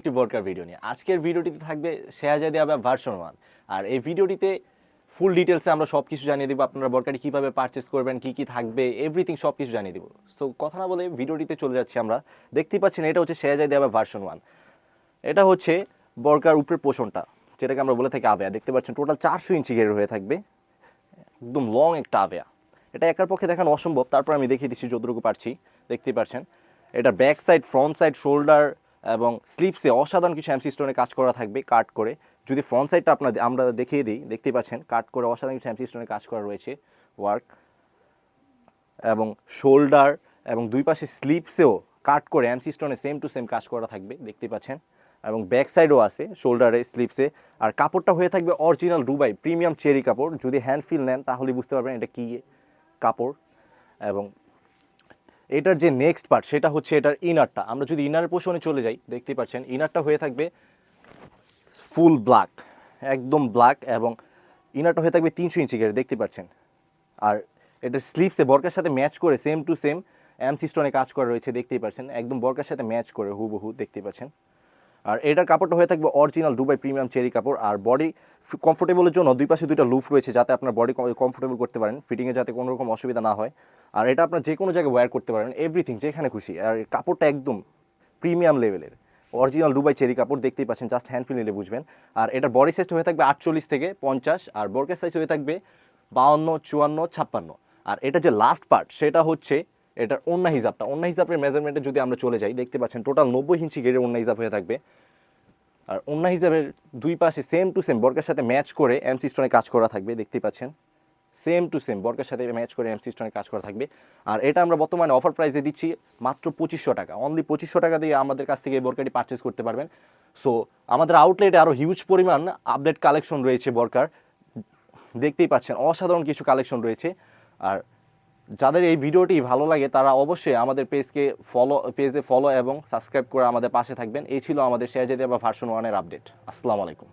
একটি বোরকার ভিডিও নিয়ে। আজকের ভিডিওটিতে থাকবে শেহাজাদি আবার ভার্সন ওয়ান আর এই ভিডিওটিতে ফুল ডিটেলসে আমরা সব কিছু জানিয়ে দেবো, আপনারা বোরকাটি কীভাবে পারচেস করবেন, কী কী থাকবে এভরিথিং সব কিছু জানিয়ে দেবো। সো কথা না বলে ভিডিওটিতে চলে যাচ্ছি আমরা। দেখতেই পাচ্ছেন, এটা হচ্ছে শেহাজাদি আবার ভার্সন ওয়ান এটা হচ্ছে বরকার উপরের পোষণটা, যেটাকে আমরা বলে থাকি আবেয়া। দেখতে পাচ্ছেন টোটাল চারশো ইঞ্চি ঘেরের হয়ে থাকবে। একদম লং একটা আবেয়া। এটা একার পক্ষে দেখানো অসম্ভব। তারপর আমি দেখিয়ে দিচ্ছি, যতটুকু পারছি। দেখতেই পাচ্ছেন, এটা back side front side shoulder এবং স্লিপসে অসাধারণ কিছু এমসি স্টোনে কাজ করা থাকবে, কাট করে। যদি ফ্রন্ট সাইডটা আপনার আমরা দেখিয়ে দিই, দেখতেই পাচ্ছেন, কাট করে অসাধারণ কিছু এমসি স্টোনে কাজ করা রয়েছে ওয়ার্ক এবং শোল্ডার এবং দুই পাশে স্লিপসেও কাট করে এমসি স্টোনে সেম টু সেম কাজ করা থাকবে দেখতে পাচ্ছেন। এবং ব্যাক সাইডও আছে শোল্ডারে স্লিপসে। আর কাপড়টা হয়ে থাকবে অরিজিনাল দুবাই প্রিমিয়াম চেরি কাপড়। যদি হ্যান্ড ফিল নেন, তাহলে বুঝতে পারবেন এটা কী কাপড়। এবং এটার যে নেক্সট পার্ট সেটা হচ্ছে এটার ইনারটা আমরা যদি ইনারের পোষণে চলে যাই, দেখতে পাচ্ছেন ইনারটা হয়ে থাকবে ফুল ব্ল্যাক একদম ব্ল্যাক এবং ইনারটা হয়ে থাকবে তিনশো ইঞ্চি গেড়ে দেখতে পাচ্ছেন। আর এটার স্লিপসে বরকার সাথে ম্যাচ করে সেম টু সেম এমসি স্টোনে কাজ করা রয়েছে, দেখতেই পাচ্ছেন। একদম বরকার সাথে ম্যাচ করে, হুবহু দেখতেই পাচ্ছেন। আর এটার কাপড়টা হয়ে থাকবে অরিজিনাল দুবাই প্রিমিয়াম চেরি কাপড়, আর বডি কমফোর্টেবলের জন্য দুই পাশে দুইটা লুফ রয়েছে, যাতে আপনার বডি কমফোর্টেবল করতে পারেন। ফিটিংয়ে যাতে কোনো রকম অসুবিধা না হয়। আর এটা আপনার যে কোনো জায়গায় ওয়্যার করতে পারেন এভরিথিং যেখানে খুশি। আর কাপড়টা একদম প্রিমিয়াম লেভেলের অরিজিনাল দুবাই চেরি কাপড় দেখতেই পাচ্ছেন জাস্ট হ্যান্ড ফিল নিলে বুঝবেন। আর এটার বডি সাইজটা হয়ে থাকবে আটচল্লিশ থেকে পঞ্চাশ, আর বরকের সাইজ হয়ে থাকবে বাউন্ন, চুয়ান্ন, ছাপ্পান্ন। আর এটা যে লাস্ট পার্ট সেটা হচ্ছে এটার অন্য হিসাবটা অন্য হিসাবের মেজারমেন্টে যদি আমরা চলে যাই, দেখতে পাচ্ছেন টোটাল নব্বই ইঞ্চি গেড়ে অন্য হিসাব হয়ে থাকবে। আর অন্য হিসাবের দুই পাশে সেম টু সেম বর্কের সাথে ম্যাচ করে এমসি স্টোনে কাজ করা থাকবে, দেখতেই পাচ্ছেন। সেম টু সেম বর্কের সাথে ম্যাচ করে এমসি স্টোনে কাজ করা থাকবে। আর এটা আমরা বর্তমানে অফার প্রাইসে দিচ্ছি মাত্র পঁচিশশো টাকা। অনলি পঁচিশশো টাকা দিয়ে আমাদের কাছ থেকে এই বরকাটি পারচেস করতে পারবেন। সো আমাদের আউটলেটে আরও হিউজ পরিমাণ আপডেট কালেকশন রয়েছে বর্কার। দেখতেই পাচ্ছেন, অসাধারণ কিছু কালেকশন রয়েছে। আর যাদের এই ভিডিওটি ভালো লাগে, তারা অবশ্যই আমাদের পেজকে ফলো পেজে ফলো এবং সাবস্ক্রাইব করে আমাদের পাশে থাকবেন। এই ছিল আমাদের শেয়ার বা ভার্সন ওয়ানের আপডেট আসসালামু আলাইকুম।